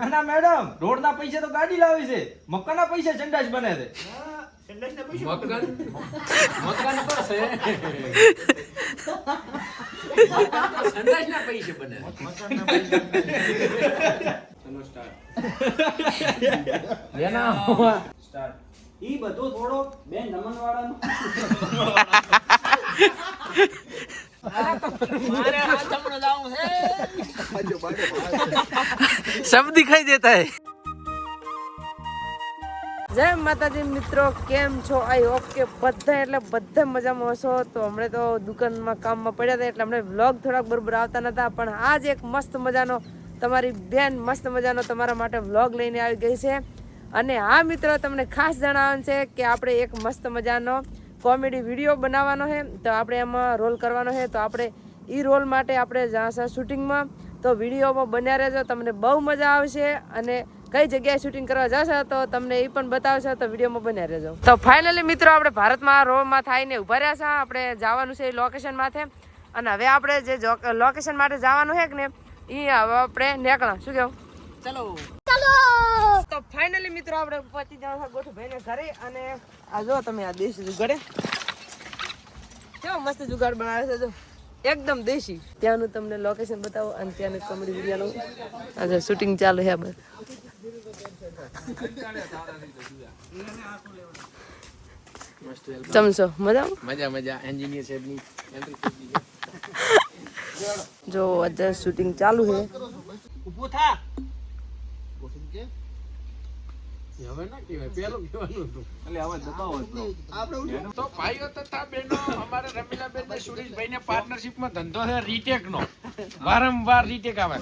ના ના madam road ના પૈસે તો ગાડી લાવી છે. મકાન ના પૈસે સંડાસ બને છે. મકાન મકાન. તો છે. મકાન તો પૈસે બને ચલો સ્ટાર્ટ લેના સ્ટાર્ટ. ઈ બધું થોડો બેન નમન વાળાનું મારે આ તમને લાવું છે सब दिखाई देता है જય માતાજી મિત્રો કેમ છો આઈ હોપ કે બધા એટલે બધા મજામાં હશો તો હમણાં તો દુકાનમાં કામમાં પડ્યા હતા એટલે હમણાં વ્લોગ થોડાક બરોબર આવતા નતા પણ આજ એક મસ્ત મજાનો તમારી બેન મસ્ત મજાનો તમારા માટે વ્લોગ લઈને આવી ગઈ છે અને હા મિત્રો તમને ખાસ જણાવવાનું છે કે આપણે એક મસ્ત મજાનો કોમેડી વિડીયો બનાવવાનો છે તો આપણે એમાં રોલ કરવાનો છે તો આપણે એ રોલ માટે આપણે જશે શૂટિંગમાં. તો વિડીયોમાં બન્યા રહેજો તમને બહુ મજા આવશે અને કઈ જગ્યાએ શૂટિંગ કરવા જશો તો તમને એ પણ બતાવશે તો વિડીયોમાં બન્યા રહેજો. તો ફાઇનલી મિત્રો આપણે ભારતમાં રોમાં થઈને ઊભા રહ્યા છે આપણે જવાનું છે એ લોકેશન માથે. અને હવે આપણે જે લોકેશન માટે જવાનું છે કે ને એ હવે આપણે નીકળા શું કેવું? ચલો. તો ફાઇનલી મિત્રો આપણે પહોંચી જવાનું છે ગોઠુભાઈને ઘરે. અને આ જો તમે આ દેશ જુગાડે કેવો મસ્ત જુગાડ બનાવે છે જો. એકદમ દેશી. ત્યાંનું તમને લોકેશન બતાવો અને ત્યાંનું કોમેડી વિડીયોનું આજે શૂટિંગ ચાલુ છે બસ ચમસો મજા મજા. મજા એન્જિનિયર સાહેબની જો અત્યારે શૂટિંગ ચાલુ છે. ઊભો થા. હવે ના કહેવાય પેલું કહેવાનું હતું. એટલે હવે દબાવો તો. ભાઈઓ તથા બહેનો અમારે રમીલાબેન ને સુરેશભાઈ ને પાર્ટનરશિપમાં ધંધો છે રીટેક નો. વારંવાર રીટેક આવે.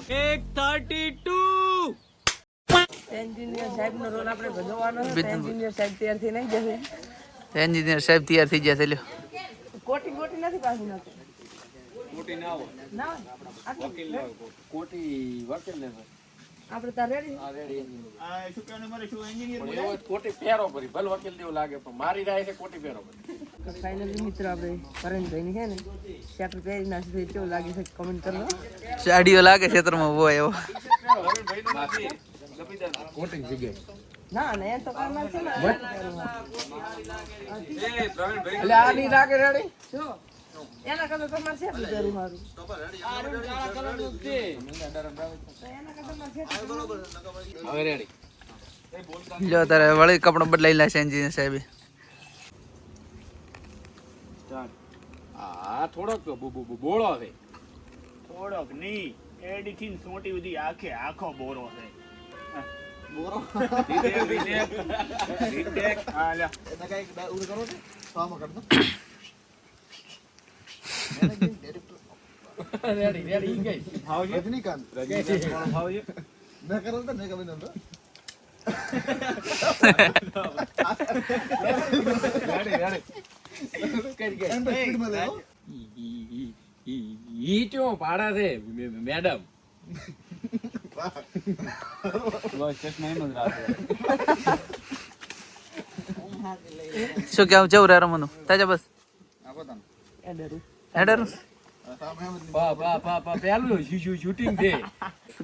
એન્જિનિયર સાહેબ નો રોલ આપણે ભજવવાનો છે એન્જિનિયર સાહેબ તૈયાર થઈ નહીં જશે. એન્જિનિયર સાહેબ તૈયાર થઈ ગયા લ્યો. કોટી કોટી નથી પાછી નાખે મોટી ના હોય. ના હોય? કોટી વકીલ ને આપણે તાર રેડી પણ એવો કોટી પહેરો ભરી ભલ વકીલ જેવું લાગે? પણ મારી રાય છે કોટી પહેરો ભરી. ફાઇનલી મિત્ર આપણે કરણભાઈ ની છે ને શેટર પહેરી નાખી છે કેવું લાગે છે કમેન્ટ કરો સાડીઓ લાગે ખેતરમાં હોય એવો. કોટી જગ્યાએ. ના ના એ તો કરનાર છે ને. એટલે આ ની લાગે રેડી જો. એના કરતા તમારે છે જરૂર સારું હવે રેડી લ્યો તારે વળી કપડો બદલાઈ લેશે એન્જિનિયર સાહેબે. આ થોડોક બોળો છે. થોડોક નહીં. એડી થી સોટી સુધી આખે આખો બોરો છે. હા લ્યો. રેડી રેડી ઈ ગઈ ઈ- ઈ- ઈ- ઈ- ઈ ચો પાડા છે મે- મેડમ શું કેવું જવું રે રમવાનું? તાજા બસ. આપો ડરું. હેડર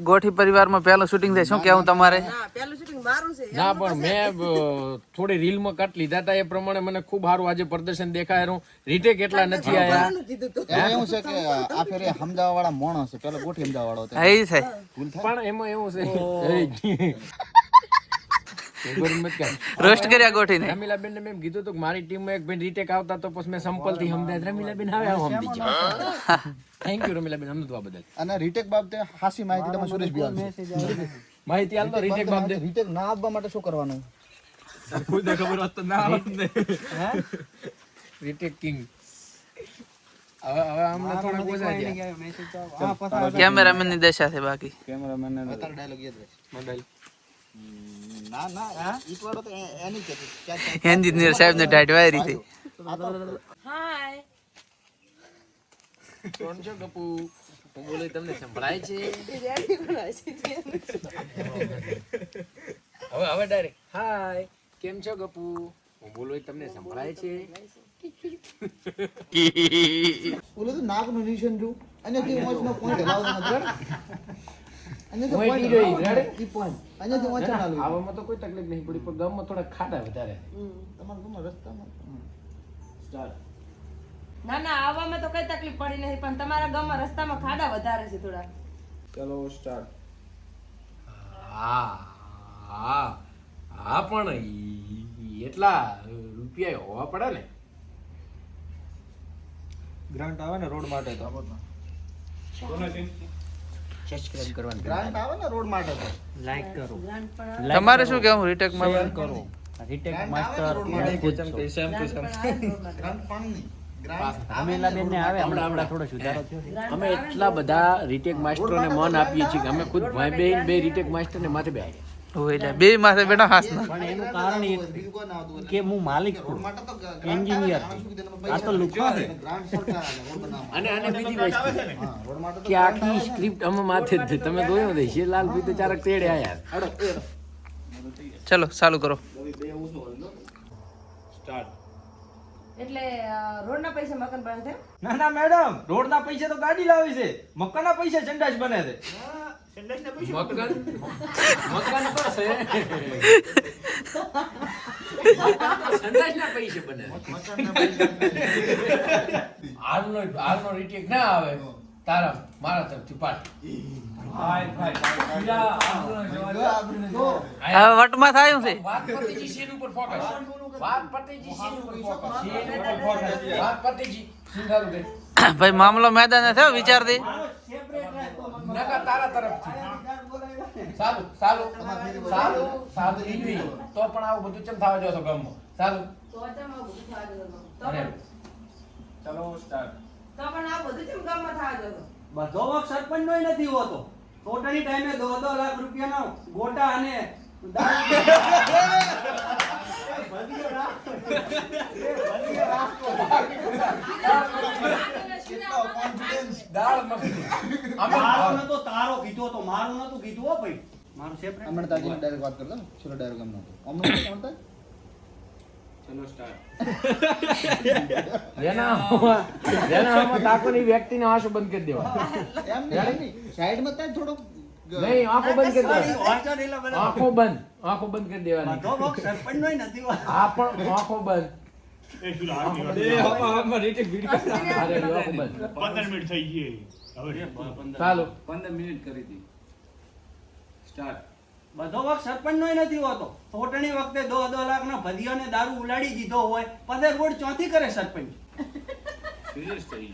ગોઠી પરિવારમાં પહેલું શૂટિંગ થાય શું કેવું તમારે? ના પેલું શૂટિંગ મારું છે. ના પણ મેં થોડી થોડી રીલમાં કટ લીધા હતા એ પ્રમાણે મને ખૂબ સારું આજે પ્રદર્શન દેખાય રીટેક એટલા નથી આયા? એવું છે કે આ ફેરે સમજાવવા વાળા મોણો છે પેલો ગોઠી અમદાવાદ વાળો પણ એમાં એવું છે. રોસ્ટ કર્યા ગોઠીને. રમીલાબેન ને મેં કીધું તો કે મારી ટીમમાં એક બેન રીટેક આવતા તો પછી મેં સંપલથી સમજાય રમીલાબેન આવે આવું સમજી જાઓ થેન્ક યુ રમીલાબેન. સમજવા બદલ. અને રીટેક બાબતે હાસી માહિતી તમે સુરેશ ભાઈ માહિતી આલ તો રીટેક બાબતે રીટેક ના આપવા માટે શું કરવાનું? Retake king. હવે ના અમને થોડા રીટેક કિંગ કેમેરામેનની દશા છે બાકી. અત્યારે ડાયલોગ યાદ મોબાઈલ. ના ના તો એની એન્જિનિયર સાહેબ ને ટાઈટ વાયરી થઈ હાય. કોણ છો ગપુ? હું બોલે તમને સંભળાય છે? હવે હવે ડાયરેક્ટ હાય. કેમ છો ગપુ? હું બોલો તમને સંભળાય છે? બોલો તો નાકનું નિશન જો અને મોજ મોજનો point હલાવવાનો નથી. તો કોઈ તકલીફ નહીં પડી પણ ગામમાં થોડા ખાડા વધારે. તમારા ગામમાં રસ્તામાં? ના ના આવવામાં તો કઈ તકલીફ પડી નહીં પણ તમારા ગામમાં રસ્તામાં ખાડા વધારે છે થોડા. ચલો સ્ટાર્ટ હા હા હા પણ ઈ- એટલા રૂપિયા હોવા પડે ને? ગ્રાન્ટ આવે ને રોડ માટે તો. સબસ્ક્રાઇબ કરવાનું ગ્રાન્ટ આવે ને રોડ માટે તો. તમારે શું કેવું? રીટેકમાં? પણ ગ્રાન્ટ આવે ને રોડ માટે. અમે એટલા બધા રીટેક માસ્ટરોને મન આપીએ છીએ કે અમે ખુદ ભાઈ બે રીટેક માસ્ટરને માથે બે બે માથે બેઠા હાસ પણ એનું કારણ બીજું કોઈ ના આવતું એટલે. કે હું માલિક છું માટે તો ગ્રાન્ટ Engineer આવે. છું. ત્યાં સુધી તેના આ તો પૈસા છે. ગ્રાન્ટ સરકાર આલે, રોડ બનાવવા. અને અને બીજી વસ્તુ હા, રોડ માટે તો કે આખી સ્ક્રિપ્ટ અમે માથે જ તમે જોયો ને શિવલાલ ભાઈ તો ચારક તેડે આયા હાલો, એ રો. ચલો ચાલુ કરો એટલે રોડના પૈસા મકાન બને છે ના ના મેડમ રોડના પૈસા તો ગાડી લાવી છે મકાનના પૈસા ચંડાજ બને છે મકાન મકાન તો છે. સંડાસના પૈસે બને. હાલનો હાલનો રીટેક ના આવે તારા મારા તરફથી પાર્ટી વટમાં થાય છે. વાત પતિજી સીન ઉપર ફોકસ વાત પતિજી સીન ઉપર ફોકસ સીન ઉપર ફોકસ વાત પતિજી સીન ચાલુ કરી ભાઈ મામલો મેદાન થયો વિચારથી? નકા તારા તરફથી. સાલું સાલું સાલું સાલું ઈડવી તો પણ આવું બધું ચમ થવા જો છો ગામમાં? સાલું. તો ચમ આવું બધું થવા જો ચલો સ્ટાર્ટ તો પણ આ બધું ચમ ગામમાં થવા જો બધો વખત સરપંચ નોય નથી હોતો. ટોટલી ટાઈમે દો દો લાખ રૂપિયાનો ગોટા અને દારૂ- ભલીએ રાખો. એ ભલીએ દાળ મખની અમે મારો તારો કીધો તો મારું નતું કીધું હો ભાઈ મારું separate. હમણાં તાજીને direct વાત કરતા છેલ્લો direct એમનો હતો. હમણાં શું કરતા? ચલો સ્ટાર્ટ જેના જેના આમાં તાકોની વ્યક્તિને આંસુ બંધ કરી દેવા એમ નહીં, સાઈડમાં ત્યાં થોડોક નહીં આંખો બંધ કરી દેવાની. આંખો બંધ આંખો બંધ કરી દેવાની. આ પણ આંખો બંધ ચાલો. પંદર મિનિટ કરી હતી. સ્ટાર્ટ બધો વખત સરપંચ નોય નથી હોતો. ચૂંટણી વખતે દો દો લાખ ના દારૂ ઉલાડી દીધો હોય પછી રોડ ચોથી કરે સરપંચ. સિરિયસ થઈ.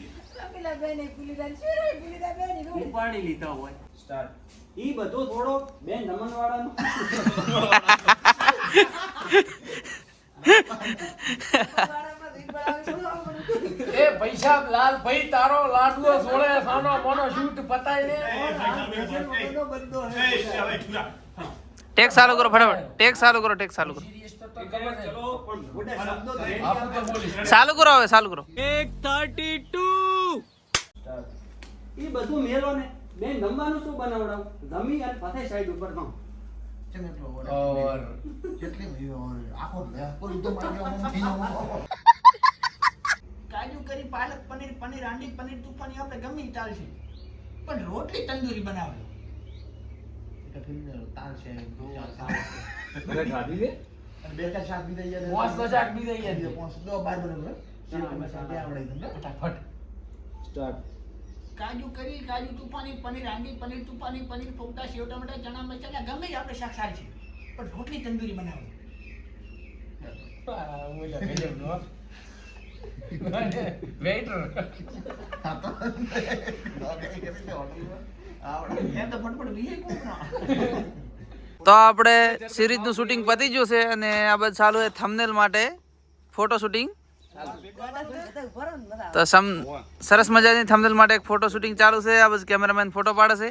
ઉપાડી લીધા હોય. સ્ટાર્ટ ઈ બધો થોડો બે નમન વાળામાં દીકરાઓ શું આવું બધું? એ પૈસા લાલ ભાઈ તારો લાડવો સોળે સાનો શૂટ ને બધો બધો એ, હવે છૂટા. ટેક ચાલુ કરો ફટાફટ. ટેક ચાલુ કરો ટેક ચાલુ કરો. સિરિયસ કરો હવે તે. તો તો ચાલુ કરો હવે થર્ટી ટુ એ બધું મેલો ને બેન જમવાનું શું બનાવડાવું? જમી અને પાછા સાઈડ ઉપર તો જવું. કાજુ કરી પાલક પનીર પનીર આંડી પનીર તુફાની આપણે ગમી ચાલશે. પણ રોટલી તંદૂરી બનાવે. તાર છે, મને ખાધી દે અને બે ચાર શાક બી થઈ પાંચ તો શાક બી થઈ પાંચ, દો બાર બરાબર. શીરો મસાલા બે આવડે તમને. ફટાફટ. સ્ટાર્ટ. કાજુ કરી કાજુ તુફાની પનીર આંગી પનીર તુફાની પનીર પોપટા સેવ ટમેટા ચણા મસાલા ગમે ઈ આપણે શાક સારી છે. પણ રોટલી તંદૂરી બનાવે. વેઇટર હા તો. આપણે સિરીઝનું શૂટિંગ પતી ગયું છે અને આ બધું ચાલુ છે થંબનેલ માટે ફોટો શૂટિંગ તો સમ સરસ મજાની થંબનેલ માટે એક ફોટો શૂટિંગ ચાલુ છે. આ બધું કેમેરામેન ફોટો પાડે છે.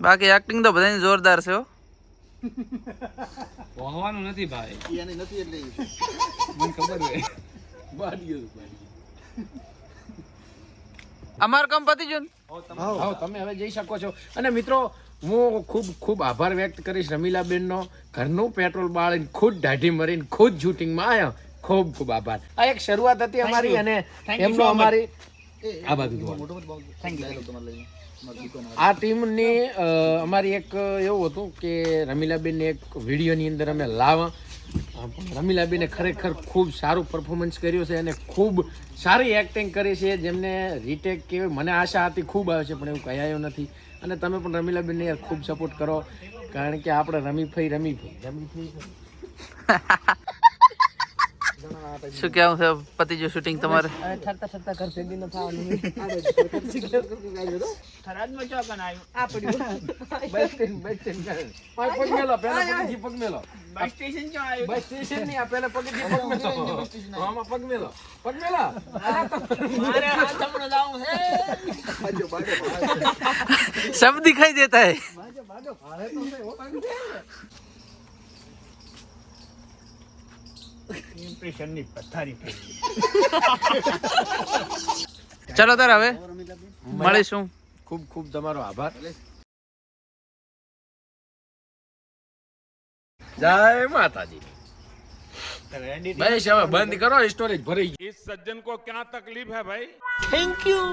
બાકી એક્ટિંગ તો બધાની જોરદાર છે હો. નથી ભાઈ. નથી એટલે મને ખબર હોય અમારું કામ પતી ગયું હા તમે હવે જઈ શકો છો. અને મિત્રો હું ખૂબ ખૂબ આભાર વ્યક્ત કરીશ રમીલાબેનનો. ઘરનું પેટ્રોલ બાળીને ખુદ દાઢી મરીને ખુદ શૂટિંગમાં આવ્યો ખૂબ ખૂબ આભાર. આ એક શરૂઆત હતી અમારી અને એમનો અમારી આ બાજુ આ ટીમની અમારી એક એવું હતું કે રમીલાબેનને એક વિડીયોની અંદર અમે પણ રમીલાબેને ખરેખર ખૂબ સારું પરફોર્મન્સ કર્યું છે અને ખૂબ સારી એક્ટિંગ કરી છે. જેમને રીટેક કે મને આશા હતી ખૂબ આવે છે, પણ એવું કંઈ નથી. અને તમે પણ રમીલાબેનને યાર ખૂબ સપોર્ટ કરો. કારણ કે આપણે રમી ફઈ રમી ફઈ. રમીફઈ રમીફઈ શું કહેવું છે પતિ જો શૂટિંગ તમારે હવે ઠરતા ઠરતા ઘર ભેગી ન થવાનું થરાદમાં ચો કન આવ્યું આ પડ્યું બસ સ્ટેન્ડ બસ સ્ટેન્ડ કરે. આ પગ મેલો પહેલા પગથી પગ મેલો બસ સ્ટેશન ચો આવ્યું બસ સ્ટેશન નહીં આ પહેલા પગથી પગ મેલો આમાં પગ મેલો પગ મેલો મારે હાથ હમણાં લાવું હે सब दिखाई देता है ઇમ્પ્રેશનની પથારી ફેરવી ચલો તાર હવે મળીશું ખૂબ ખૂબ તમારો આભાર જય માતાજી રેડી બસ હવે બંધ કરો સ્ટોરેજ ભરાઈ ગયું इस सज्जन को क्या तकलीफ है भाई થેન્ક યુ